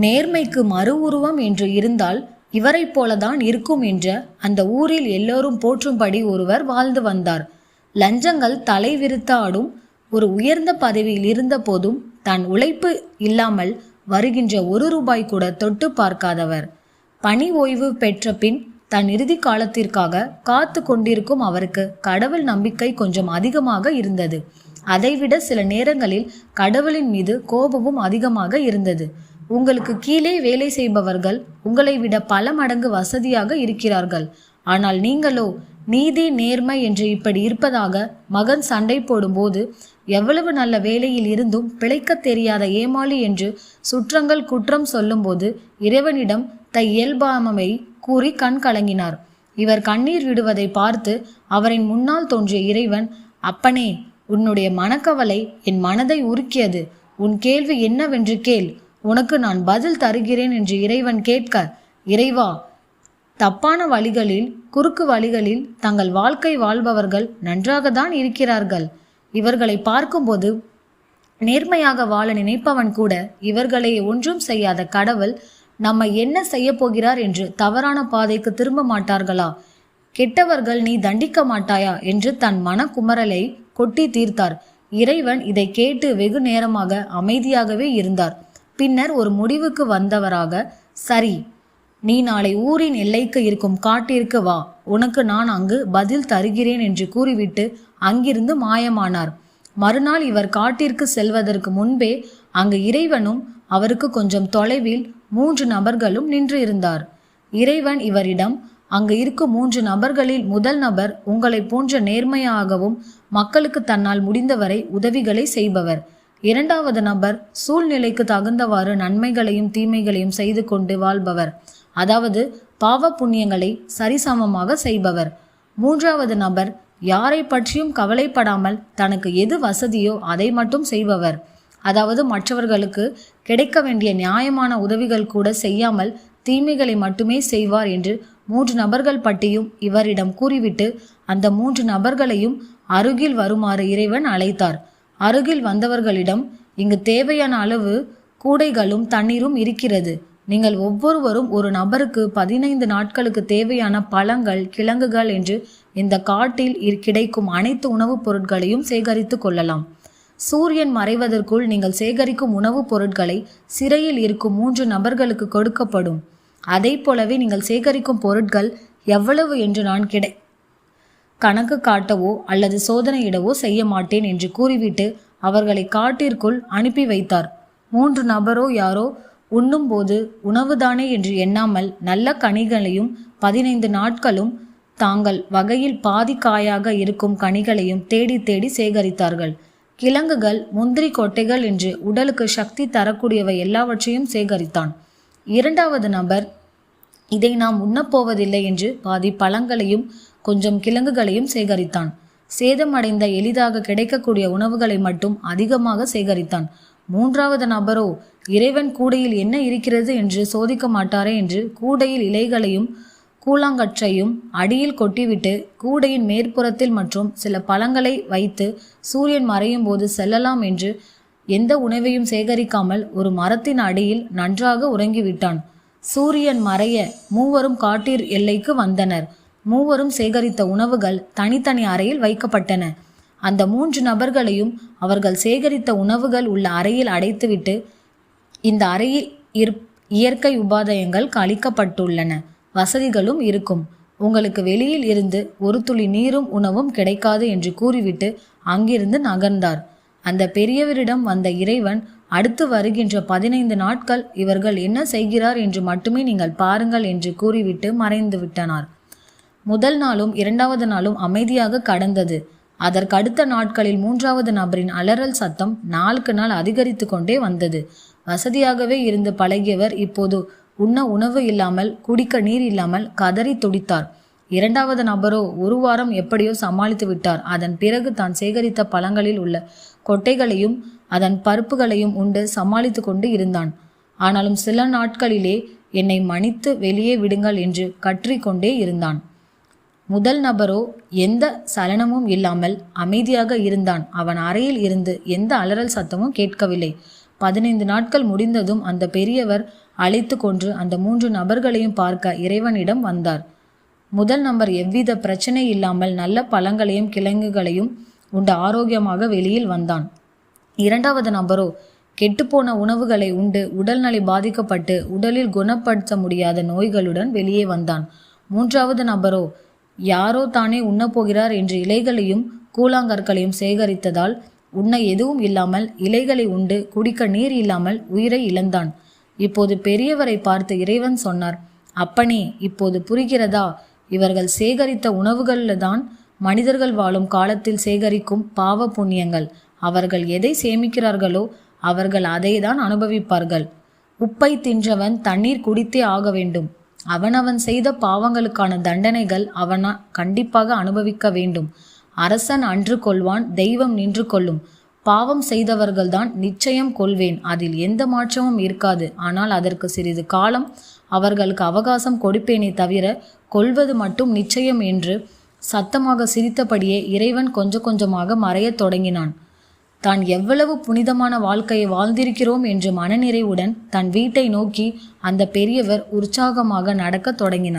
நேர்மைக்கு மறு உருவம் என்று இருந்தால் இவரைப் போலதான் இருக்கும் என்ற அந்த ஊரில் எல்லோரும் போற்றும்படி ஒருவர் வாழ்ந்து வந்தார். லஞ்சங்கள் தலை விரித்து ஒரு உயர்ந்த பதவியில் இருந்த போதும் தன் உழைப்பு இல்லாமல் வருகின்ற ஒரு ரூபாய் கூட தொட்டு பார்க்காதவர். பணி ஓய்வு பெற்ற பின் தன் இறுதி காலத்திற்காக காத்து கொண்டிருக்கும் அவருக்கு கடவுள் நம்பிக்கை கொஞ்சம் அதிகமாக இருந்தது. அதைவிட சில நேரங்களில் கடவுளின் மீது கோபமும் அதிகமாக இருந்தது. உங்களுக்கு கீழே வேலை செய்பவர்கள் உங்களை விட பல மடங்கு வசதியாக இருக்கிறார்கள். ஆனால் நீங்களோ நீதி நேர்மை என்று இப்படி இருப்பதாக மகன் சண்டை போடும்போது எவ்வளவு நல்ல வேலையில் இருந்தும் பிழைக்கத் தெரியாத ஏமாளி என்று சுற்றங்கள் குற்றம் சொல்லும்போது இறைவனிடம் தை இயல்பாமை கூறி கண் கலங்கினார். இவர் கண்ணீர் விடுவதை பார்த்து அவரின் முன்னால் தோன்றிய இறைவன் அப்பனே உன்னுடைய மனக்கவலை என் மனதை உருக்கியது. உன் கேள்வி என்னவென்று கேள். உனக்கு நான் பதில் தருகிறேன் என்று இறைவன் கேட்க இறைவா தப்பான வழிகளில் குறுக்கு வழிகளில் தங்கள் வாழ்க்கை வாழ்பவர்கள் நன்றாகத்தான் இருக்கிறார்கள். இவர்களை பார்க்கும்போது நேர்மையாக வாழ நினைப்பவன் கூட இவர்களை ஒன்றும் செய்யாத கடவுள் நம்ம என்ன செய்ய போகிறார் என்று தவறான பாதைக்கு திரும்ப மாட்டார்களா? கெட்டவர்கள் நீ தண்டிக்க மாட்டாயா? என்று தன் மனக்குமரலை கொட்டி தீர்த்தார். இறைவன் இதை கேட்டு வெகு நேரமாக அமைதியாகவே இருந்தார். பின்னர் ஒரு முடிவுக்கு வந்தவராக சரி நீ நாளை ஊரின் எல்லைக்கு இருக்கும் காட்டிற்கு வா. உனக்கு நான் அங்கு பதில் தருகிறேன் என்று கூறிவிட்டு அங்கிருந்து மாயமானார். மறுநாள் இவர் காட்டிற்கு செல்வதற்கு முன்பே அங்கு இறைவனும் அவருக்கு கொஞ்சம் தொலைவில் மூன்று நபர்களும் நின்று இருந்தார். இறைவன் இவரிடம் அங்கு இருக்கும் மூன்று நபர்களில் முதல் நபர் உங்களைப் போன்ற நேர்மையாகவும் மக்களுக்கு தன்னால் முடிந்தவரை உதவிகளை செய்பவர். இரண்டாவது நபர் சூழ்நிலைக்கு தகுந்தவாறு நன்மைகளையும் தீமைகளையும் செய்து கொண்டு வாழ்பவர். அதாவது பாவ புண்ணியங்களை சரிசமமாக செய்பவர். மூன்றாவது நபர் யாரை பற்றியும் கவலைப்படாமல் தனக்கு எது வசதியோ அதை மட்டும் செய்பவர். அதாவது மற்றவர்களுக்கு கிடைக்க வேண்டிய நியாயமான உதவிகள் கூட செய்யாமல் தீமைகளை மட்டுமே செய்வார் என்று மூன்று நபர்கள் பற்றியும் இவரிடம் கூறிவிட்டு அந்த மூன்று நபர்களையும் அருகில் வருமாறு இறைவன் அழைத்தார். அருகில் வந்தவர்களிடம் இங்கு தேவையான அளவு கூடைகளும் தண்ணீரும் இருக்கிறது. நீங்கள் ஒவ்வொருவரும் ஒரு நபருக்கு பதினைந்து நாட்களுக்கு தேவையான பழங்கள் கிழங்குகள் என்று இந்த காட்டில் கிடைக்கும் அனைத்து உணவுப் பொருட்களையும் சேகரித்து கொள்ளலாம். சூரியன் மறைவதற்குள் நீங்கள் சேகரிக்கும் உணவுப் பொருட்களை சிறையில் இருக்கும் மூன்று நபர்களுக்கு கொடுக்கப்படும். அதைப் போலவே நீங்கள் சேகரிக்கும் பொருட்கள் எவ்வளவு என்று நான் கிடை கணக்கு காட்டவோ அல்லது சோதனையிடவோ செய்ய மாட்டேன் என்று கூறிவிட்டு அவர்களை காட்டிற்குள் அனுப்பி வைத்தார். மூன்று நபரோ யாரோ உண்ணும்போது உணவுதானே என்று எண்ணாமல் நல்ல கனிகளையும் பதினைந்து நாட்களும் தாங்கள் வகையில் பாதி காயாக இருக்கும் கனிகளையும் தேடி தேடி சேகரித்தார்கள். கிழங்குகள் முந்திரி கொட்டைகள் என்று உடலுக்கு சக்தி தரக்கூடியவை எல்லாவற்றையும் சேகரித்தான். இரண்டாவது நபர் இதை நாம் உண்ணப்போவதில்லை என்று பாதி பழங்களையும் கொஞ்சம் கிழங்குகளையும் சேகரித்தான். சேதமடைந்த எளிதாக கிடைக்கக்கூடிய உணவுகளை மட்டும் அதிகமாக சேகரித்தான். மூன்றாவது நபரோ இறைவன் கூடையில் என்ன இருக்கிறது என்று சோதிக்க மாட்டாரே என்று கூடையில் இலைகளையும் கூழாங்கற்றையும் அடியில் கொட்டிவிட்டு கூடையின் மேற்புறத்தில் மற்றும் சில பழங்களை வைத்து சூரியன் மறையும் போது செல்லலாம் என்று எந்த உணவையும் சேகரிக்காமல் ஒரு மரத்தின் அடியில் நன்றாக உறங்கிவிட்டான். சூரியன் மறைய மூவரும் காட்டீர் எல்லைக்கு வந்தனர். மூவரும் சேகரித்த உணவுகள் தனித்தனி அறையில் வைக்கப்பட்டன. அந்த மூன்று நபர்களையும் அவர்கள் சேகரித்த உணவுகள் உள்ள அறையில் அடைத்துவிட்டு இந்த அறையில் இரு- இயற்கை உபாதயங்கள் கழிக்கப்பட்டுள்ளன. வசதிகளும் இருக்கும். உங்களுக்கு வெளியில் இருந்து ஒரு துளி நீரும் உணவும் கிடைக்காது என்று கூறிவிட்டு அங்கிருந்து நகர்ந்தார். அந்த பெரியவரிடம் வந்த இறைவன் அடுத்து வருகின்ற பதினைந்து நாட்கள் இவர்கள் என்ன செய்கிறார் என்று மட்டுமே நீங்கள் பாருங்கள் என்று கூறிவிட்டு மறைந்து விட்டனர். முதல் நாளும் இரண்டாவது நாளும் அமைதியாக கடந்தது. அதற்கடுத்த நாட்களில் மூன்றாவது நபரின் அலறல் சத்தம் நாளுக்கு நாள் அதிகரித்து கொண்டே வந்தது. வசதியாகவே இருந்து பழகியவர் இப்போது உண்ண உணவு இல்லாமல் குடிக்க நீர் இல்லாமல் கதறி துடித்தார். இரண்டாவது நபரோ ஒரு வாரம் எப்படியோ சமாளித்து விட்டார். அதன் பிறகு தான் சேகரித்த பழங்களில் உள்ள கொட்டைகளையும் அதன் பருப்புகளையும் உண்டு சமாளித்து கொண்டு இருந்தான். ஆனாலும் சில நாட்களிலே என்னை மன்னித்து வெளியே விடுங்கள் என்று கற்றிக்கொண்டே இருந்தான். முதல் நபரோ எந்த சலனமும் இல்லாமல் அமைதியாக இருந்தான். அவன் அறையில் இருந்து எந்த அலறல் சத்தமும் கேட்கவில்லை. பதினைந்து நாட்கள் முடிந்ததும் அந்த பெரியவர் அழைத்து கொன்று அந்த மூன்று நபர்களையும் பார்க்க இறைவனிடம் வந்தார். முதல் நபர் எவ்வித பிரச்சனை இல்லாமல் நல்ல பழங்களையும் கிழங்குகளையும் உண்டு ஆரோக்கியமாக வெளியில் வந்தான். இரண்டாவது நபரோ கெட்டுப்போன உணவுகளை உண்டு உடல்நலை பாதிக்கப்பட்டு உடலில் குணப்படுத்த முடியாத நோய்களுடன் வெளியே வந்தான். மூன்றாவது நபரோ யாரோ தானே உண்ணப்போகிறார் என்று இலைகளையும் கூழாங்கற்களையும் சேகரித்ததால் உண்ண எதுவும் இல்லாமல் இலைகளை உண்டு குடிக்க நீர் இல்லாமல் உயிரை இழந்தான். இப்போது பெரியவரை பார்த்து இறைவன் சொன்னார் அப்பனே இப்போது புரிகிறதா? இவர்கள் சேகரித்த உணவுகள்தான் மனிதர்கள் வாழும் காலத்தில் சேகரிக்கும் பாவ புண்ணியங்கள். அவர்கள் எதை சேமிக்கிறார்களோ அவர்கள் அதை தான் அனுபவிப்பார்கள். உப்பை தின்றவன் தண்ணீர் குடித்தே ஆக வேண்டும். அவனவன் செய்த பாவங்களுக்கான தண்டனைகள் அவனா கண்டிப்பாக அனுபவிக்க வேண்டும். அரசன் அன்று கொள்வான் தெய்வம் நின்று கொள்ளும். பாவம் செய்தவர்கள்தான் நிச்சயம் கொள்வேன். அதில் எந்த மாற்றமும் இருக்காது. ஆனால் அதற்கு சிறிது காலம் அவர்களுக்கு அவகாசம் கொடுப்பேனே தவிர கொள்வது மட்டும் நிச்சயம் என்று சத்தமாக சிரித்தபடியே இறைவன் கொஞ்சம் கொஞ்சமாக மறையத் தொடங்கினான். தான் எவ்வளவு புனிதமான வாழ்க்கையை வாழ்ந்திருக்கிறோம் என்று மனநிறைவுடன் தன் வீட்டை நோக்கி அந்த பெரியவர் உற்சாகமாக நடக்கத் தொடங்கினார்.